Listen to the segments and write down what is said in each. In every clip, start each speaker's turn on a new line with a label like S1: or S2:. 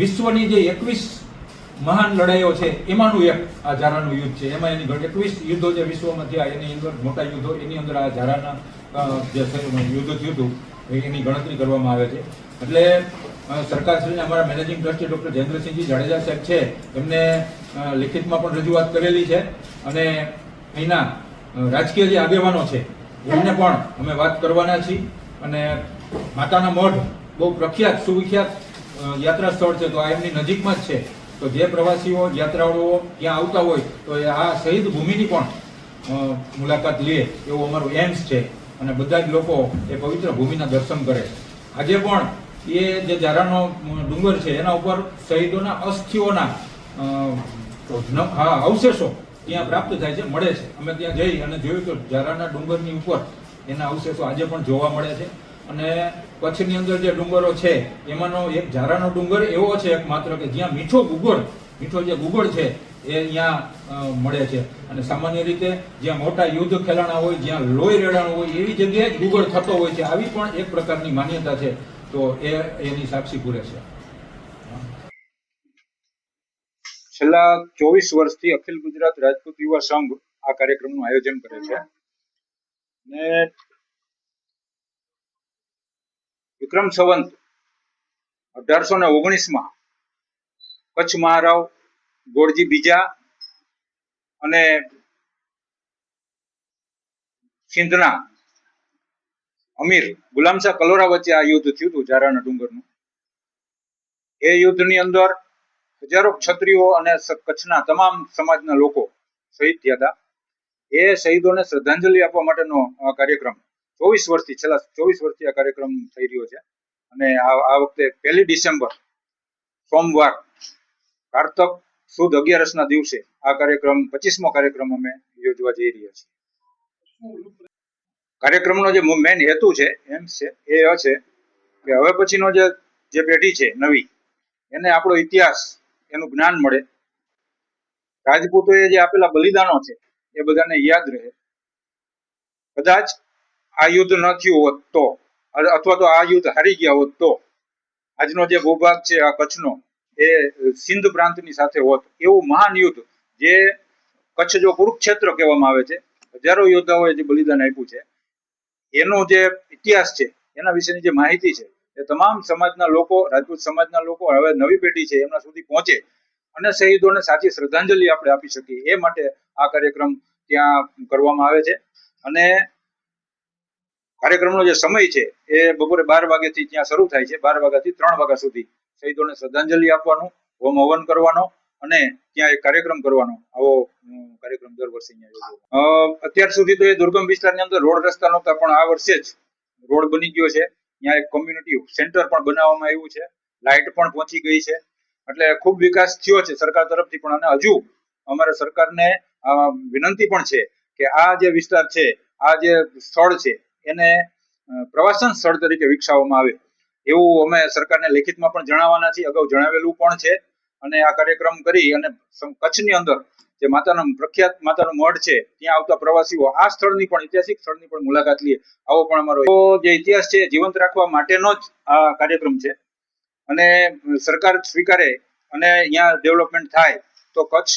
S1: વિશ્વની જે એકવીસ મહાન લડાઈઓ છે, એમાંનું એક આ ઝારાનું યુદ્ધ છે. એમાં એની એકવીસ યુદ્ધો જે વિશ્વમાં થયા એની અંદર મોટા યુદ્ધો, એની અંદર આ ઝારાના જે યુદ્ધ થયું હતું એની ગણતરી કરવામાં આવે છે. એટલે સરકારશ્રીને અમારા managing trustee doctor Jayendrasinhji Jadeja સાહેબ છે, એમને લિખિતમાં પણ રજૂઆત કરેલી છે અને અહીંના રાજકીય જે આગેવાનો છે, એમને પણ અમે વાત કરવાના છીએ અને માતાના મઢ બહુ પ્રખ્યાત, સુવિખ્યાત યાત્રા સ્થળ છે, તો આ એમની નજીકમાં જ છે. તો જે પ્રવાસીઓ, યાત્રાળુઓ ત્યાં આવતા હોય, તો આ શહીદ ભૂમિની પણ મુલાકાત લે એવું અમારું એમ્સ છે. અને બધા જ લોકો એ પવિત્ર ભૂમિના દર્શન કરે આજે પણ એ જે જારાનો ડુંગર છે, એના ઉપર શહીદોના અસ્થિઓના હા, અવશેષો ત્યાં પ્રાપ્ત થાય છે, મળે છે. અમે ત્યાં જઈ અને જોયું તો જારાના ડુંગરની ઉપર એના અવશેષો આજે પણ જોવા મળે છે. અને કચ્છની અંદર જે ડુંગરો છે, એમાંનો એક ઝારાનો ડુંગર એવો છે એકમાત્ર કે જ્યાં મીઠો ગુગળ, મીઠો જે ગુગળ છે, એ અહીંયા મળે છે. અને સામાન્ય રીતે જ્યાં મોટા યુદ્ધ ખેલાણા હોય, જ્યાં લોહી રેડાણું હોય, એવી જગ્યાએ ગુગળ થતો હોય છે. આવી પણ એક પ્રકારની માન્યતા છે. તો એ એની સાક્ષી પૂરે છે.
S2: છેલ્લા ચોવીસ વર્ષથી અખિલ ગુજરાત રાજપૂત યુવા સંઘ આ કાર્યક્રમનું આયોજન કરે છે. ને વિક્રમ સંવંત, અઢારસો ને ઓગણીસમાં કચ્છ મહારાવ, ગોળજી બીજા અને સિંધના અમીર ગુલામશાહ કલોરા વચ્ચે આ યુદ્ધ થયું હતું ઝારાના ડુંગરનું. એ યુદ્ધની અંદર હજારો ક્ષત્રિયો અને કચ્છના તમામ સમાજના લોકો શહીદ થયા હતા. એ શહીદોને શ્રદ્ધાંજલિ આપવા માટેનો કાર્યક્રમ ચોવીસ વર્ષથી, છેલ્લા ચોવીસ વર્ષથી આ કાર્યક્રમ થઈ રહ્યો છે. અને આ વખતે પહેલી ડિસેમ્બર, સોમવાર, કારતક સુદ અગિયારસના દિવસે આ કાર્યક્રમ, પચીસમો કાર્યક્રમ અમે યોજવા જઈ રહ્યા છીએ. કાર્યક્રમનો જે મેઇન હેતુ છે, એમ છે એ છે કે હવે પછીનો જે જે પેઢી છે, નવી, એને આપણો ઇતિહાસ, એનું જ્ઞાન મળે. રાજપૂતોએ જે આપેલા બલિદાનો છે, એ બધાને યાદ રહે. કદાચ આ યુદ્ધ ન થયું હોત તો અથવા તો આ યુદ્ધ હારી ગયા હોત તો, આજનો જે ભૂભાગ છે, આ કચ્છનો, એ સિંધ પ્રાંતની સાથે હોત. એવું મહાન યુદ્ધ, જે કચ્છ જો કુરુક્ષેત્ર કહેવામાં આવે છે, હજારો યોદ્ધાઓએ જે બલિદાન આપ્યું છે, એનો જે ઇતિહાસ છે, એના વિશેની જે માહિતી છે, એ તમામ સમાજના લોકો, રાજપૂત સમાજના લોકો હવે નવી પેઢી છે, એમના સુધી પહોંચે અને શહીદોને સાચી શ્રદ્ધાંજલિ આપણે આપી શકીએ. એ માટે આ કાર્યક્રમ ત્યાં કરવામાં આવે છે. અને કાર્યક્રમનો જે સમય છે, એ બપોરે બાર વાગ્યાથી ત્યાં શરૂ થાય છે. બાર વાગ્યાથી ત્રણ વાગ્યા સુધી શહીદોને શ્રદ્ધાંજલિ આપવાનું, હોમ હવન કરવાનો અને ત્યાં એક કાર્યક્રમ કરવાનો. આવો કાર્યક્રમ દર વર્ષે અત્યાર સુધી તો એ દુર્ગમ વિસ્તારની અંદર રોડ રસ્તા નહોતા, પણ આ વર્ષે જ રોડ બની ગયો છે. ત્યાં એક કોમ્યુનિટી સેન્ટર પણ બનાવવામાં આવ્યું છે. લાઇટ પણ પહોંચી ગઈ છે. એટલે ખૂબ વિકાસ થયો છે સરકાર તરફથી, પણ અને હજુ અમારે સરકારને વિનંતી પણ છે કે આ જે વિસ્તાર છે, આ જે સ્થળ છે એને પ્રવાસન સ્થળ તરીકે વિકસાવવામાં આવે એવું અમે સરકારને લેખિતમાં પણ જણાવવાના છીએ. અગાઉ જણાવેલું પણ છે. અને આ કાર્યક્રમ કરી અને કચ્છની અંદર જે માતાનો પ્રખ્યાત, માતાનું મઢ છે, ત્યાં આવતા પ્રવાસીઓ આ સ્થળની પણ, ઐતિહાસિક સ્થળની પણ મુલાકાત લે. આવો પણ અમારો જે ઇતિહાસ છે, જીવંત રાખવા માટેનો જ આ કાર્યક્રમ છે. અને સરકાર સ્વીકારે અને અહીંયા ડેવલપમેન્ટ થાય તો કચ્છ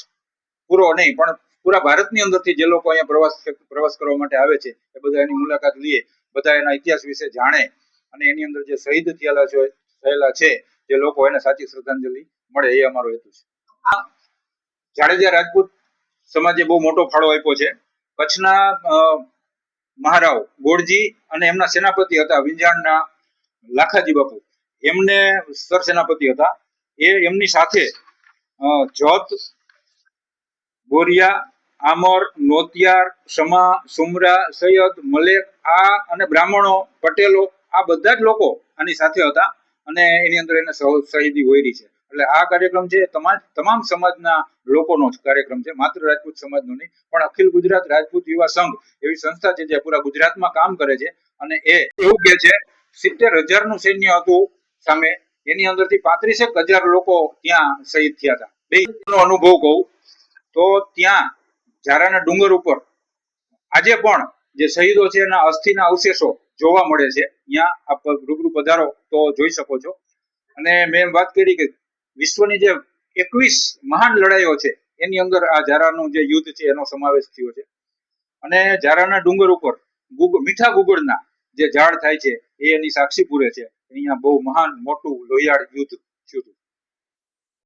S2: પૂરો નહીં, પણ પૂરા ભારતની અંદરથી જે લોકો અહીંયા પ્રવાસ પ્રવાસ કરવા માટે આવે છે, એ બધા એની મુલાકાત લે, બધા એના ઇતિહાસ વિશે જાણે અને એની અંદર જે શહીદ થયેલા છે થયેલા છે, જે લોકો એને સાચી શ્રદ્ધાંજલિ મળે એ અમારો હેતુ છે. આ જાડેજા રાજપૂત સમાજે બહુ મોટો ફાળો આપ્યો છે. કચ્છના મહારાવ ગોળજી અને એમના સેનાપતિ હતા વિંજાણના લાખાજી બાપુ. એમને સર સેનાપતિ હતા. એ એમની સાથે જોત બોરિયા આમર, નોતિયાર, સમા, સુમરા, સૈયદ, મલેક, આ અને બ્રાહ્મણો, પટેલો, આ બધા જ લોકો આની સાથે હતા અને એની અંદર એને શહીદી હોયરી છે. એટલે આ કાર્યક્રમ છે તમામ તમામ સમાજના લોકોનો જ કાર્યક્રમ છે. માત્ર રાજપૂત સમાજનો નહીં, પણ અખિલ ગુજરાત રાજપૂત યુવા સંઘ એવી સંસ્થા છે જે પૂરા ગુજરાતમાં કામ કરે છે અને એ એવું કે છે, સિત્તેર હજારનું સૈન્ય હતું સામે, એની અંદરથી પાંત્રીસેક હજાર લોકો ત્યાં શહીદ થયા હતા. બે અનુભવ કહું તો ત્યાં ઝારાના ડુંગર ઉપર આજે પણ જે શહીદો છે એના અસ્થિના અવશેષો જોવા મળે છે. અહીંયા આપ રૂબરૂ પધારો તો જોઈ શકો છો. અને મેં વાત કરી કે વિશ્વની જે એકવીસ મહાન લડાઈઓ છે, એની અંદર આ ઝારાનું જે યુદ્ધ છે, એનો સમાવેશ થયો છે. અને ઝારાના ડુંગર ઉપર મીઠા ગુગળના જે ઝાડ થાય છે, એ એની સાક્ષી પૂરે છે. અહીંયા બહુ મહાન, મોટું લોહિયાળ યુદ્ધ થયું હતું.